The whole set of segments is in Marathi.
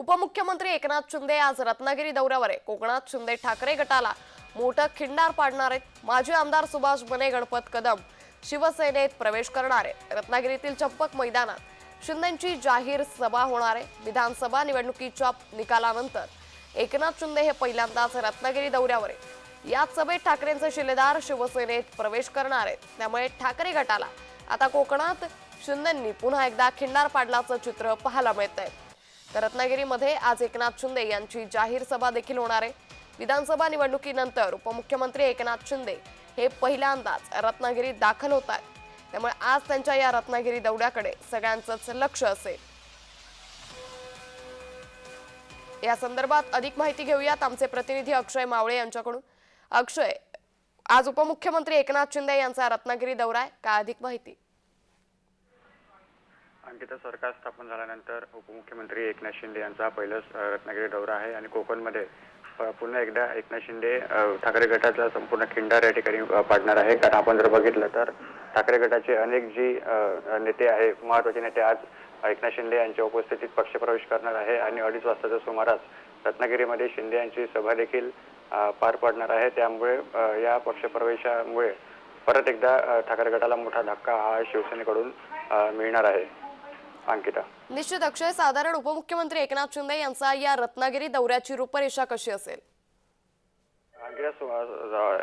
उपमुख्यमंत्री एकनाथ शिंदे आज रत्नागिरी दौऱ्यावर आहे. कोकणात शिंदे ठाकरे गटाला मोठं खिंडार पाडणार आहेत. माजी आमदार सुभाष बने गणपत कदम शिवसेनेत प्रवेश करणार आहे रत्नागिरीतील चंपक मैदानात शिंदेची जाहीर सभा होणार आहे. विधानसभा निवडणुकीच्या निकालानंतर एकनाथ शिंदे हे पहिल्यांदाच रत्नागिरी दौऱ्यावर आहे याच सभेत ठाकरेंचे शिलेदार शिवसेनेत प्रवेश करणार आहेत. त्यामुळे ठाकरे गटाला आता कोकणात शिंदेंनी पुन्हा एकदा खिंडार पाडल्याचं चित्र पाहायला मिळत आहे तर रत्नागिरीमध्ये आज एकनाथ शिंदे यांची जाहीर सभा देखील होणार आहे. विधानसभा निवडणुकीनंतर उपमुख्यमंत्री एकनाथ शिंदे हे पहिल्यांदाच रत्नागिरीत दाखल होत आहेत. त्यामुळे आज त्यांच्या या रत्नागिरी दौऱ्याकडे सगळ्यांचंच लक्ष असेल. या संदर्भात अधिक माहिती घेऊयात आमचे प्रतिनिधी अक्षय मावळे यांच्याकडून. अक्षय आज उपमुख्यमंत्री एकनाथ शिंदे यांचा रत्नागिरी दौरा आहे. काय अधिक माहिती? तिथं सरकार स्थापन झाल्यानंतर उपमुख्यमंत्री एकनाथ शिंदे यांचा पहिलाच रत्नागिरी दौरा आहे आणि कोकणमध्ये पुन्हा एकदा एकनाथ शिंदे ठाकरे गटाचा संपूर्ण खिंडार या ठिकाणी पाडणार आहे. कारण आपण जर बघितलं तर ठाकरे गटाचे अनेक जी नेते आहे महत्त्वाचे नेते आज एकनाथ शिंदे यांच्या उपस्थितीत पक्षप्रवेश करणार आहे आणि अडीच वाजताच्या सुमारास रत्नागिरीमध्ये शिंदे यांची सभा देखील पार पडणार आहे. त्यामुळे या पक्षप्रवेशामुळे परत एकदा ठाकरे गटाला मोठा धक्का हा शिवसेनेकडून मिळणार आहे. अंकिता. निश्चित अक्षय साधारण उपमुख्यमंत्री एकनाथ शिंदे यांचा या रत्नागिरी दौऱ्याची रूपरेषा कशी असेल?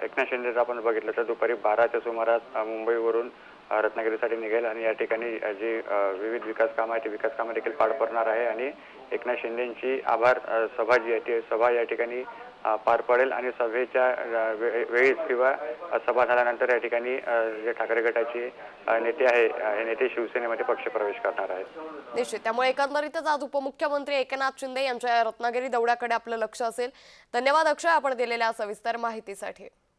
एकनाथ शिंदे आपण बघितलं तर दुपारी बाराच्या सुमारास मुंबईवरून रत्नागिरीसाठी निघेल आणि या ठिकाणी जी विविध विकास कामं आहेत ती विकास कामं देखील पार पडणार आहे आणि एकनाथ शिंदेंची आभार सभा जी आहे ती सभा या ठिकाणी पार पडेल आणि सभेच्या वे- वेळीच किंवा सभा झाल्यानंतर या ठिकाणी जे ठाकरे गटाचे नेते आहे हे नेते शिवसेनेमध्ये पक्षप्रवेश करणार आहेत. निश्चित. त्यामुळे एकंदरीतच आज उपमुख्यमंत्री एकनाथ शिंदे यांच्या रत्नागिरी दौऱ्याकडे आपलं लक्ष असेल. धन्यवाद अक्षय आपण दिलेल्या सविस्तर माहितीसाठी.